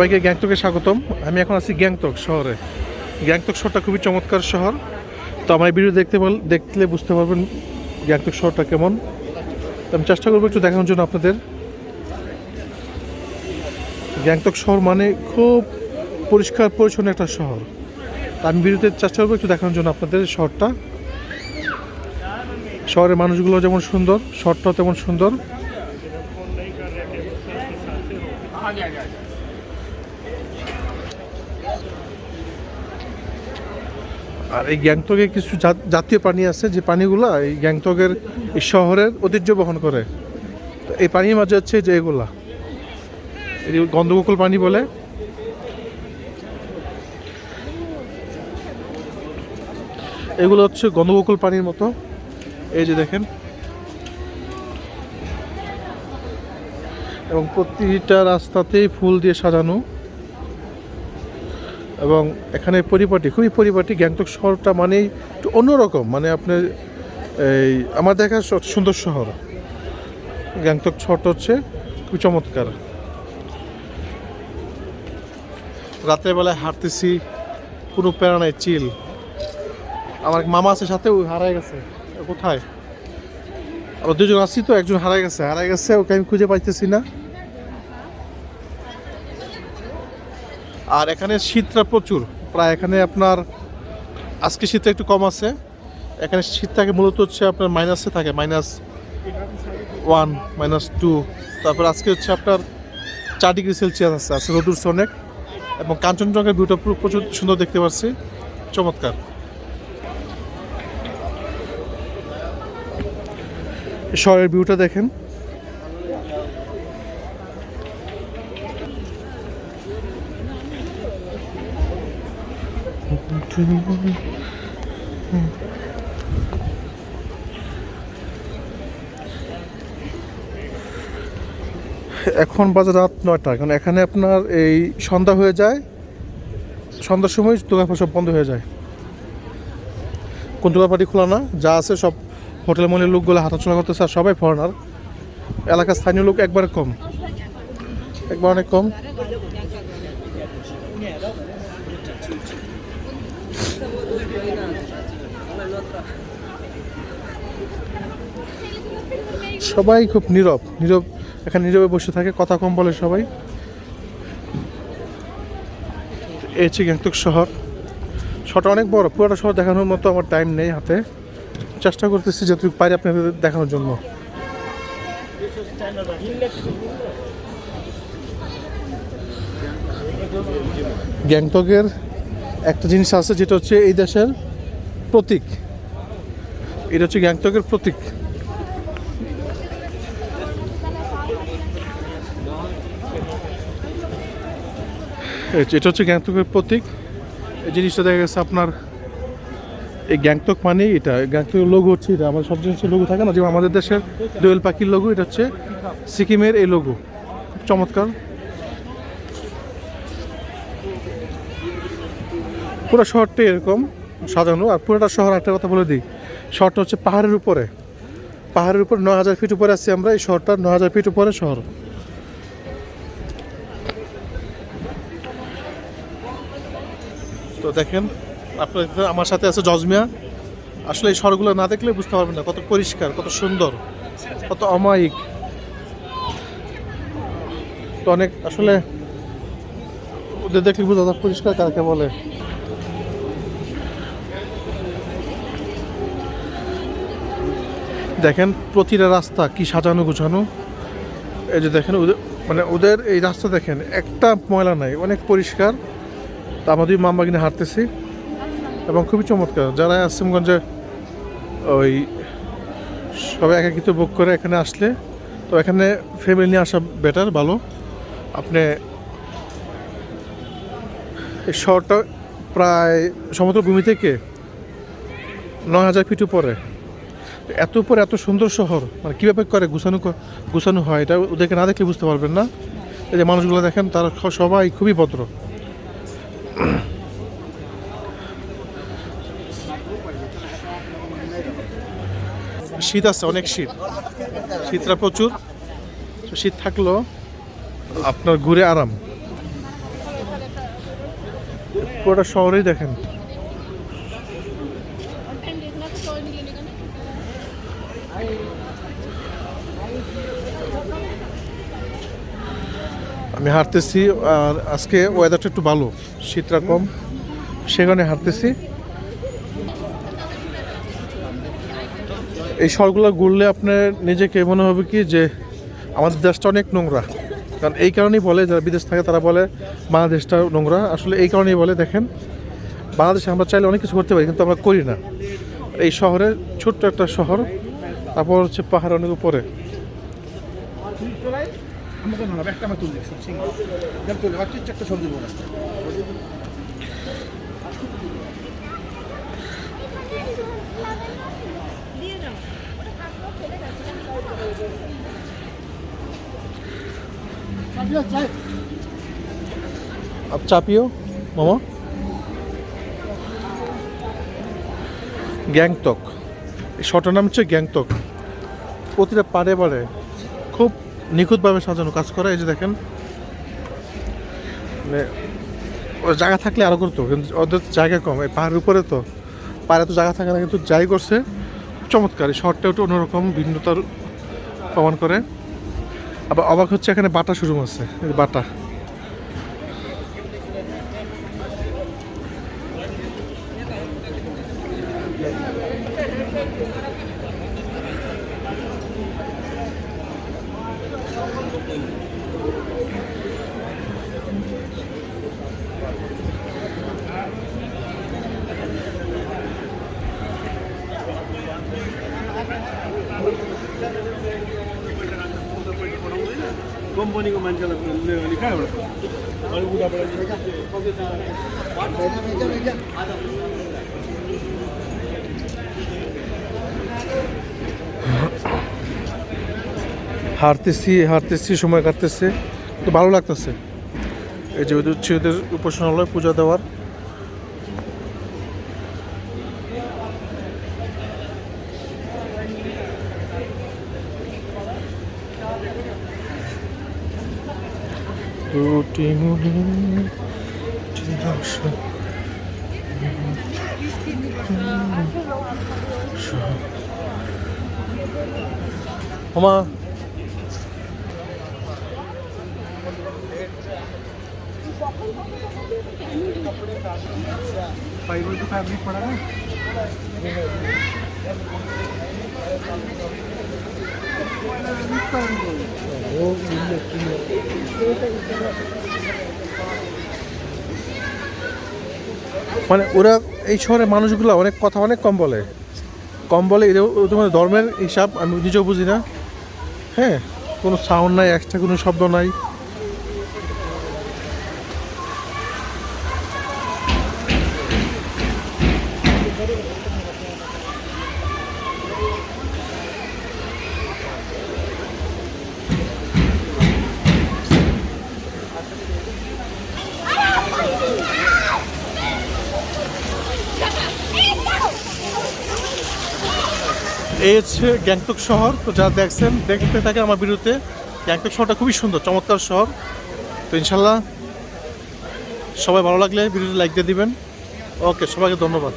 সবাইকে গ্যাংটকে স্বাগতম। আমি এখন আছি গ্যাংটক শহরে। গ্যাংটক শহরটা খুবই চমৎকার শহর। তো আমার ভিডিও দেখতে দেখলে বুঝতে পারবেন গ্যাংটক শহরটা কেমন। তো আমি চেষ্টা করব একটু দেখানোর জন্য আপনাদের। গ্যাংটক শহর মানে খুব পরিষ্কার, পরিচ্ছন্ন একটা শহর। তো আমি ভিডিওতে চেষ্টা করব একটু দেখানোর জন্য আপনাদের শহরটা। শহরের মানুষগুলো যেমন সুন্দর, শহরটাও তেমন সুন্দর। আর এই গ্যাংটকে কিছু জাত- জাতীয় প্রাণী আছে, যে প্রাণীগুলো এই গ্যাংটকের এই শহরের ঐতিহ্য বহন করে। তো এই পানির মাঝে হচ্ছে যে এগুলা। গন্ধগোকুল পানি বলে। এগুলো হচ্ছে গন্ধগোকুল পানির মতো। এই যে দেখেন। এবং প্রতিটা রাস্তাতেই ফুল দিয়ে সাজানো। এবং এখানে পরিপাটি, খুবই পরিপাটি গ্যাংটক শহরটা মানেই একটু অন্যরকম মানে আপনার এই আমার দেখা সুন্দর শহর। গ্যাংটক শহরটা হচ্ছে খুব চমৎকার। রাতের বেলায় হাঁটতেছি, কোনো প্যারা নাই, চিল। আমার মামা আছে, সাথে ও হারাই গেছে। কোথায়? আমরা দুজন আছি তো, একজন হারাই গেছে হারাই গেছে, ওকে আমি খুঁজে পাইতেছি না। আর এখানে শীতটা প্রচুর। প্রায় এখানে আপনার, আজকে শীতটা একটু কম আছে। এখানে শীত থাকে মূলত হচ্ছে আপনার মাইনাসে থাকে মাইনাস ওয়ান মাইনাস টু তারপর আজকে হচ্ছে আপনার চার ডিগ্রি সেলসিয়াস আছে, আজকে রোদ অনেক। এবং কাঞ্চনজঙ্ঘার ভিউটা পুরো প্রচুর সুন্দর দেখতে পাচ্ছি। চমৎকার। শহরের ভিউটা দেখেন। এখন বাজে রাত নয়টা। কারণ এখানে আপনার এই সন্ধ্যা হয়ে যায়, সন্ধ্যার সময় দোকানপাট সব বন্ধ হয়ে যায়। কোন দোকানপাটি খোলা না, যা আছে সব হোটেল মলের লোকগুলো হাঁটাচলা করতেছে আর সবাই ফরেনার এলাকার স্থানীয় লোক একবার কম। একবার অনেক কম। সবাই খুব নীরব নীরব, এখানে নীরবে বসে থাকে, কথা কম বলে সবাই। এই হচ্ছে গ্যাংটক শহর। শহরটা অনেক বড়, পুরোটা শহর দেখানোর মতো আমার টাইম নেই হাতে। চেষ্টা করতেছি যতটুকু পারি আপনাদের দেখানোর জন্য। গ্যাংটকের একটা জিনিস আছে যেটা হচ্ছে এই দেশের প্রতীক। এটা হচ্ছে গ্যাংটকের প্রতীক। এটা হচ্ছে গ্যাংটকের প্রতীক। এই জিনিসটা দেখা গেছে আপনার এই গ্যাংটক মানে এটা। গ্যাংটকের লোগো হচ্ছে এটা। আমাদের সব জিনিসের লোগো থাকে না? যেমন আমাদের দেশের দোয়েল পাখির লোগো এটা হচ্ছে সিকিমের এই লোগো চমৎকার। পুরো শহরটাই এরকম সাজানো। আর পুরোটা শহর একটা কথা বলে দিই, শহরটা হচ্ছে পাহাড়ের উপরে। পাহাড়ের উপর নয় হাজার ফিট উপরে আছি আমরা, এই শহরটা নয় হাজার ফিট উপরে শহর। তো দেখেন, আপনার আমার সাথে আছে জজমিয়া। আসলে এই শহরগুলো না দেখলে বুঝতে পারবেন না, কত পরিষ্কার, কত সুন্দর, কত অমায়িক। তো অনেক, আসলে ওদের দেখলে বোঝা পরিষ্কার কাকে বলে। দেখেন প্রতিটা রাস্তা কি সাজানো গুছানো। এই যে দেখেন ওদের মানে ওদের এই রাস্তা দেখেন, একটা ময়লা নাই, অনেক পরিষ্কার। মামা কিনে হাঁটতেছি। এবং খুবই চমৎকার, যারা আসিমগঞ্জে ওই সবাই একাকিত বুক করে এখানে আসলে, তো এখানে ফ্যামিলি নিয়ে আসা বেটার ভালো। আপনি এই শহরটা প্রায় সমুদ্র ভূমি থেকে নয় হাজার ফিট উপরে। এত উপরে এত সুন্দর শহর মানে কীভাবে করে গুছানো গুছানো হয়, এটা ওদেরকে না দেখলে বুঝতে পারবেন না। এই যে মানুষগুলো দেখেন, তারা সবাই খুবই ভদ্র। শীত আছে, অনেক শীত। শীতটা প্রচুর। শীত থাকলেও আপনার ঘুরে আরাম। পুরোটা শহরেই দেখেন। আমি হাঁটতেছি, আর আজকে ওয়েদারটা একটু ভালো, শীতটা কম সেখানে হাঁটতেছি। এই শহরগুলো ঘুরলে আপনার নিজেকে মনে হবে কি যে আমাদের দেশটা অনেক নোংরা। কারণ এই কারণেই বলে, যারা বিদেশ থাকে তারা বলে, বাংলাদেশটা নোংরা। আসলে এই কারণেই বলে, দেখেন, বাংলাদেশে আমরা চাইলে অনেক কিছু করতে পারি, কিন্তু আমরা করি না। এই শহরে ছোট্ট একটা শহর, তারপর হচ্ছে পাহাড় অনেক উপরে। আমাকে না একটা আমার তুললে সব সিঙ্গেল যেন তুলে হচ্ছে একটা সবজি বলা आप चा पियो মামা গ্যাংটক এই শহরটার নাম হচ্ছে গ্যাংটক প্রতিটা পাড়ে পাড়ে খুব নিখুঁতভাবে সাজানো কাজ করা, এই যে দেখেন। মানে জায়গা থাকলে আরও করতো, কিন্তু ওদের জায়গা কম। এই পাহাড়ের উপরে তো, পাহাড়ে তো জায়গা থাকে না, কিন্তু যাই করছে, চমৎকার। এই শহরটা একটু অন্যরকম, ভিন্নতার প্রমাণ করে। আবার অবাক হচ্ছে এখানে বাটা শুরু আছে বাটা। कम्पनीको मान्छेलाई अनि कहाँबाट? अनि उताबाट হাঁটতেছি হাঁটতেছি, সময় কাটতেছে, তো ভালো লাগতেছে। এই যে হচ্ছে ওদের উপাসনালয়, পূজা দেওয়ার। মনে দুটি আশা। মামা फाइबर तो फैब्रिक पड़ा ना মানে ওরা এই শহরের মানুষগুলো অনেক কথা অনেক কম বলে কম বলে এদের তোমার ধর্মের হিসাব আমি নিজেও বুঝি না হ্যাঁ কোনো সাউন্ড নাই এক্সট্রা কোনো শব্দ নাই এই হচ্ছে গ্যাংটক শহর। তো যা দেখছেন, দেখতে থাকে আমার বিরুদ্ধে। গ্যাংটক শহরটা খুবই সুন্দর, চমৎকার শহর। তো ইনশাল্লাহ সবাই ভালো লাগলে ভিডিওটি লাইক দিয়ে দিবেন। ওকে, সবাইকে ধন্যবাদ।